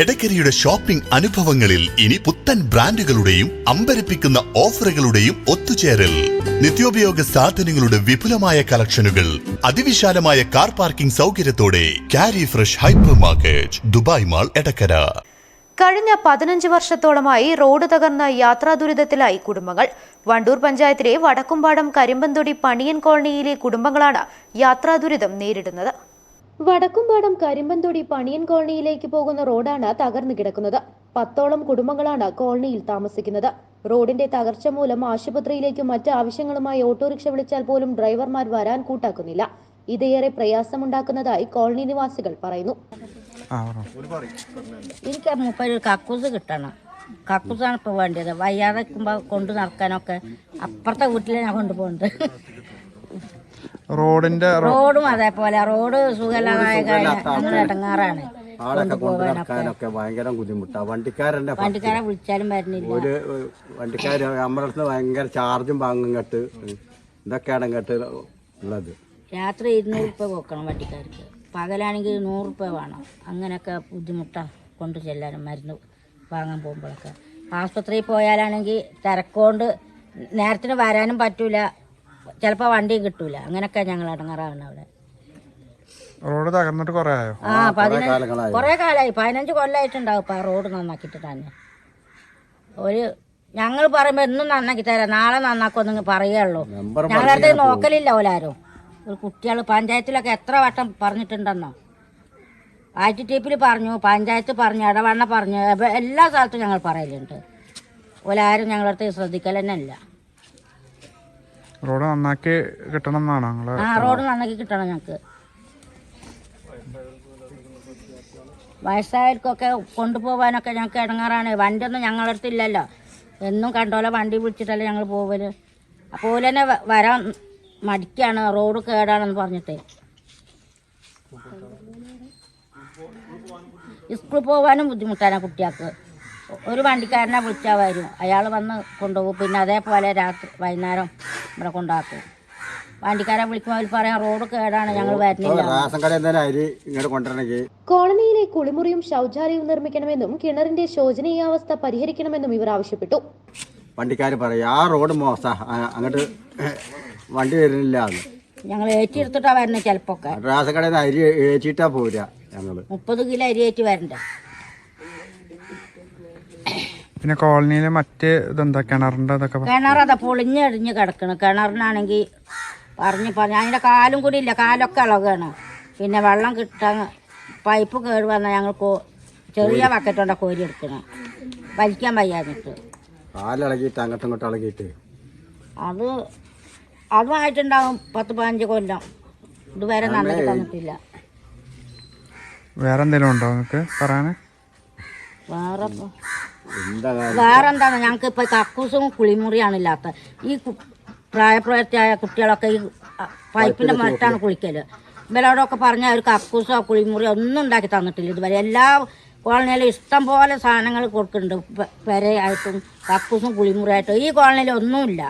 എടക്കരയുടെ shopping അനുഭവങ്ങളിൽ ഇനി പുത്തൻ ബ്രാൻഡുകളുടെയും അമ്പരപ്പിക്കുന്ന ഓഫറുകളുടെയും ഒത്തുചേരൽ. നിത്യോപയോഗ സാധനങ്ങളുടെ വിപുലമായ കളക്ഷനുകൾ അതിവിശാലമായ കാർ പാർക്കിംഗ് സൗകര്യത്തോടെ കാരി fresh hypermarket Dubai mall Edakkara. കഴിഞ്ഞ പതിനഞ്ച് വർഷത്തോളമായി റോഡ് തകർന്ന യാത്രാ ദുരിതത്തിലായി കുടുംബങ്ങൾ. വണ്ടൂർ പഞ്ചായത്തിലെ വടക്കുംപാടം കരിമ്പന്തൊടി പണിയൻ കോളനിയിലെ കുടുംബങ്ങളാണ് യാത്രാ ദുരിതം നേരിടുന്നത്. വടക്കുംപാടം കരിമ്പന്തൊടി പണിയൻ കോളനിയിലേക്ക് പോകുന്ന റോഡാണ് തകർന്നു കിടക്കുന്നത്. പത്തോളം കുടുംബങ്ങളാണ് കോളനിയിൽ താമസിക്കുന്നത്. റോഡിന്റെ തകർച്ച മൂലം ആശുപത്രിയിലേക്കും മറ്റ് ആവശ്യങ്ങളുമായി ഓട്ടോറിക്ഷ വിളിച്ചാൽ പോലും ഡ്രൈവർമാർ വരാൻ കൂട്ടാക്കുന്നില്ല. ഇതേറെ പ്രയാസമുണ്ടാക്കുന്നതായി കോളനി നിവാസികൾ പറയുന്നു. എനിക്ക് കക്കൂസ് കിട്ടണം. കക്കൂസാണ് ഇപ്പോൾ വേണ്ടത്. വയ്യാതെ കൊണ്ടു കൊണ്ട് നടക്കാനൊക്കെ അപ്പുറത്തെ വീട്ടിലെ ഞാൻ കൊണ്ടുപോകുന്നുണ്ട്. റോഡിന്റെ റോഡും അതേപോലെ റോഡ് സുഖമില്ലാതായ ഇടങ്ങാറാണ്. ആളൊക്കെ കൊണ്ട് നടക്കാനൊക്കെ ഭയങ്കര ബുദ്ധിമുട്ടാണ് വണ്ടിക്കാരന്റെ വണ്ടിക്കാരെ വിളിച്ചാലും വരുന്നില്ല. ഒരു വണ്ടിക്കാർ നമ്മുടെ അടുത്ത് ഭയങ്കര ചാർജും വാങ്ങും കേട്ട് ഇതൊക്കെയാണ് കേട്ട് ഉള്ളത്. രാത്രി ഇരുന്നൂറ് രൂപ കൊടുക്കണം വണ്ടിക്കാർക്ക്. പകലാണെങ്കിൽ നൂറ് രൂപ വേണം. അങ്ങനെയൊക്കെ ബുദ്ധിമുട്ടാണ് കൊണ്ട് ചെല്ലാനും മരുന്ന് വാങ്ങാൻ പോകുമ്പോഴൊക്കെ. ആസ്പത്രിയിൽ പോയാലാണെങ്കിൽ തിരക്കോണ്ട് നേരത്തിന് വരാനും പറ്റൂല. ചിലപ്പോൾ വണ്ടി കിട്ടൂല. അങ്ങനെയൊക്കെ ഞങ്ങൾ ഇടങ്ങാറാണ് അവിടെ. റോഡ് തകർന്നിട്ട് കുറേ ആയോ? ആ പതിനഞ്ച്. കുറേ കാലമായി പതിനഞ്ച് കൊല്ലമായിട്ടുണ്ടാവും ഇപ്പം ആ റോഡ് നന്നാക്കിയിട്ട് തന്നെ. ഒരു ഞങ്ങൾ പറയുമ്പോൾ എന്നും നന്നാക്കി തരാം. നാളെ നന്നാക്കുമെന്ന് പറയുള്ളൂ ഞങ്ങളുടെ ഞങ്ങളടുത്ത് നോക്കലില്ല ഓലാരും. ഒരു കുട്ടികൾ പഞ്ചായത്തിലൊക്കെ എത്ര വട്ടം പറഞ്ഞിട്ടുണ്ടെന്നോ? ആറ്റി ടീപ്പിൽ പറഞ്ഞു പഞ്ചായത്ത് പറഞ്ഞു ഇടവണ്ണ പറഞ്ഞു എല്ലാ സ്ഥലത്തും ഞങ്ങൾ പറയലുണ്ട്. ഓലാരും ഞങ്ങളടുത്ത് ശ്രദ്ധിക്കൽ തന്നെ ഇല്ല. റോഡ് നന്നാക്കി കിട്ടണം എന്നാണ് ഞങ്ങൾ ആ റോഡ് നന്നാക്കി കിട്ടണം ഞങ്ങൾക്ക് വയസ്സായവർക്കൊക്കെ കൊണ്ടുപോവാനൊക്കെ ഞങ്ങൾക്ക് ഇടങ്ങാറാണ്. വണ്ടിയൊന്നും ഞങ്ങളുടെ അടുത്ത് ഇല്ലല്ലോ എന്നും കണ്ടോലെ വണ്ടി വിളിച്ചിട്ടല്ലേ ഞങ്ങൾ പോവൽ. അപ്പോൾ തന്നെ വരാൻ മടിക്കാണ്. റോഡ് കേടാണെന്ന് പറഞ്ഞിട്ട്. സ്കൂളിൽ പോവാനും ബുദ്ധിമുട്ടാണ് കുട്ടികൾക്ക്. ഒരു വണ്ടിക്കാരനെ വിളിച്ചാൽ വരും. അയാൾ വന്ന് കൊണ്ടുപോകും. പിന്നെ അതേപോലെ രാത്രി വൈകുന്നേരം ഇവിടെ കൊണ്ടാക്കും. വണ്ടിക്കാരെ വിളിക്കുമ്പോൾ അവർ പറയാം റോഡ് കേടാണ് ഞങ്ങൾ വരുന്നില്ല കോളനിയിലെ കുളിമുറിയും ശൗചാലയവും നിർമ്മിക്കണമെന്നും കിണറിന്റെ ശോചനീയാവസ്ഥ പരിഹരിക്കണമെന്നും ഇവർ ആവശ്യപ്പെട്ടു. വണ്ടിക്കാർ പറയും ആ റോഡ് മോശ അങ്ങോട്ട് വണ്ടി വരുന്നില്ല ഞങ്ങൾ ഏറ്റിയെടുത്തിട്ടാ വരുന്നത് ചിലപ്പോ റേഷൻ കടയിൽ അരി ഏറ്റിട്ടാ പോരാ ഞങ്ങൾ. മുപ്പത് കിലോ അരി ഏറ്റി വരണ്ടേ? പിന്നെ കോളനിയിലെ മറ്റ് ഇതെന്താ? കിണറിന്റെ അതൊക്കെ കിണർ അതാ പൊളിഞ്ഞടിഞ്ഞ് കിടക്കണം. കിണറിനാണെങ്കിൽ പറഞ്ഞു പറഞ്ഞു അതിന്റെ കാലും കൂടി ഇല്ല കാലൊക്കെ ഇളകാണ്. പിന്നെ വെള്ളം കിട്ടാൻ പൈപ്പ് കേട് വന്നാൽ ഞങ്ങൾ കോ ചെറിയ ബക്കറ്റ് കോരി എടുക്കണം. വലിക്കാൻ വയ്യാഞ്ഞിട്ട്. കാലിളകിയിട്ട് അങ്ങോട്ടും ഇങ്ങോട്ടും ഇളകിയിട്ട്. അത് അതുമായിട്ടുണ്ടാവും പത്ത് പതിനഞ്ച് കൊല്ലം. ഇതുവരെ നല്ല തന്നിട്ടില്ല. വേറെ എന്തെങ്കിലും ഉണ്ടോ നിങ്ങൾക്ക് പറയാന്? വേറെ ഇപ്പൊ- എന്താ വേറെ എന്താണ് ഞങ്ങൾക്ക് ഇപ്പൊ കക്കൂസും കുളിമുറിയാണ് ഇല്ലാത്ത ഈ പ്രായപ്രായത്തിയായ കുട്ടികളൊക്കെ ഈ പൈപ്പിന്റെ മരത്താണ് കുളിക്കൽ. ഇവരോടൊക്കെ പറഞ്ഞ ഒരു കക്കൂസോ കുളിമുറിയോ ഒന്നും ഉണ്ടാക്കി തന്നിട്ടില്ല ഇതുവരെ. എല്ലാ കോളനിയിലും ഇഷ്ടം പോലെ സാധനങ്ങൾ കൊടുക്കുന്നുണ്ട്. പെരയായിട്ടും കക്കൂസും കുളിമുറിയായിട്ടും. ഈ കോളനിയിൽ ഒന്നുമില്ല.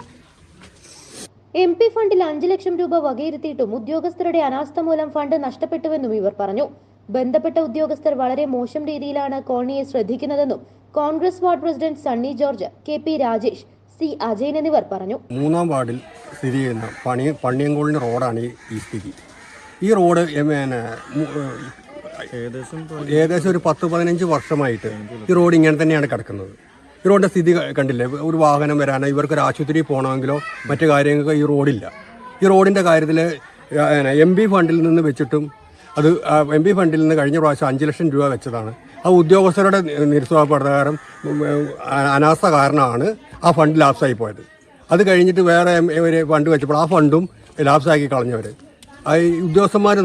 എം പി ഫണ്ടിൽ അഞ്ചു ലക്ഷം രൂപ വകയിരുത്തിയിട്ടും ഉദ്യോഗസ്ഥരുടെ അനാസ്ഥ മൂലം ഫണ്ട് നഷ്ടപ്പെട്ടുവെന്നും ഇവർ പറഞ്ഞു. ബന്ധപ്പെട്ട ഉദ്യോഗസ്ഥർ വളരെ മോശം രീതിയിലാണ് കോളനിയെ ശ്രദ്ധിക്കുന്നതെന്നും Congress ward president Sunny George K P Rajesh C Ajayan എന്നിവർ പറഞ്ഞു. മൂന്നാം വാർഡിൽ സ്ഥിതി ചെയ്യുന്ന പണി പണ്ണിയങ്കോളിന് റോഡാണ് ഈ സ്ഥിതി. ഈ റോഡ് ഏകദേശം ഒരു പത്ത് പതിനഞ്ച് വർഷമായിട്ട് ഈ റോഡ് ഇങ്ങനെ തന്നെയാണ് കിടക്കുന്നത്. ഈ റോഡിന്റെ സ്ഥിതി കണ്ടില്ലേ? ഒരു വാഹനം വരാനോ ഇവർക്കൊരു ആശുപത്രി പോകണമെങ്കിലോ മറ്റു കാര്യങ്ങൾക്ക് ഈ റോഡില്ല. ഈ റോഡിന്റെ കാര്യത്തിൽ എം ബി ഫണ്ടിൽ നിന്ന് വെച്ചിട്ടും അത് എം ബി ഫണ്ടിൽ നിന്ന് കഴിഞ്ഞ പ്രാവശ്യം അഞ്ച് ലക്ഷം രൂപ വെച്ചതാണ്. ആ ഉദ്യോഗസ്ഥരുടെ നിരുത്സാഹപ്രകാരം അനാസ്ഥ കാരണമാണ് ആ ഫണ്ട് ലാപ്സായി പോയത്. അത് കഴിഞ്ഞിട്ട് വേറെ ഒരു ഫണ്ട് വെച്ചപ്പോൾ ആ ഫണ്ടും ലാപ്സാക്കി കളഞ്ഞവർ ഈ ഉദ്യോഗസ്ഥന്മാർ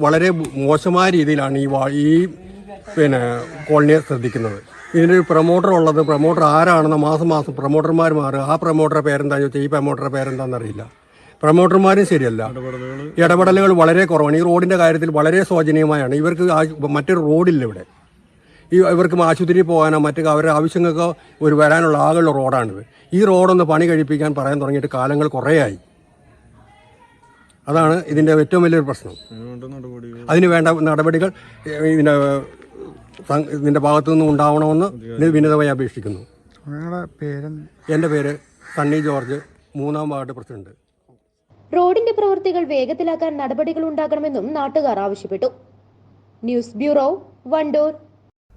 വളരെ മോശമായ രീതിയിലാണ് ഈ വാ- ഈ പിന്നെ കോളനിയെ ശ്രദ്ധിക്കുന്നത്. ഇതിനൊരു പ്രൊമോട്ടർ ഉള്ളത് പ്രൊമോട്ടർ ആരാണെന്ന് മാസം മാസം പ്രൊമോട്ടർമാർ മാറുക. ആ പ്രൊമോട്ടറുടെ പേരെന്താണെന്ന് ചോദിച്ചാൽ ഈ പ്രൊമോട്ടറുടെ പേരെന്താണെന്ന് അറിയില്ല പ്രൊമോട്ടർമാരും ശരിയല്ല. ഇടപെടലുകൾ? വളരെ കുറവാണ്. ഈ റോഡിന്റെ കാര്യത്തിൽ വളരെ ശോചനീയമായാണ്. ഇവർക്ക് മറ്റൊരു റോഡില്ല ഇവിടെ. ഈ ഇവർക്ക് ആശുപത്രിയിൽ പോകാനോ മറ്റു അവരുടെ ആവശ്യങ്ങൾക്കോ ഒരു വരാനുള്ള ആകെയുള്ള റോഡാണിത്. ഈ റോഡൊന്ന് പണി കഴിപ്പിക്കാൻ പറയാൻ തുടങ്ങിയിട്ട് കാലങ്ങൾ കുറേയായി. അതാണ് ഇതിന്റെ ഏറ്റവും വലിയൊരു പ്രശ്നം. അതിന് വേണ്ട നടപടികൾ ഇതിന്റെ ഇതിന്റെ ഭാഗത്തു നിന്നും ഉണ്ടാവണമെന്ന് വിനിതമായി അപേക്ഷിക്കുന്നു. എന്റെ പേര് സണ്ണി ജോർജ് മൂന്നാം വാർഡ് പ്രസിഡന്റ്. റോഡിന്റെ പ്രവൃത്തികൾ വേഗത്തിലാക്കാൻ നടപടികൾ ഉണ്ടാകണമെന്നും നാട്ടുകാർ ആവശ്യപ്പെട്ടു. News bureau Wandoor.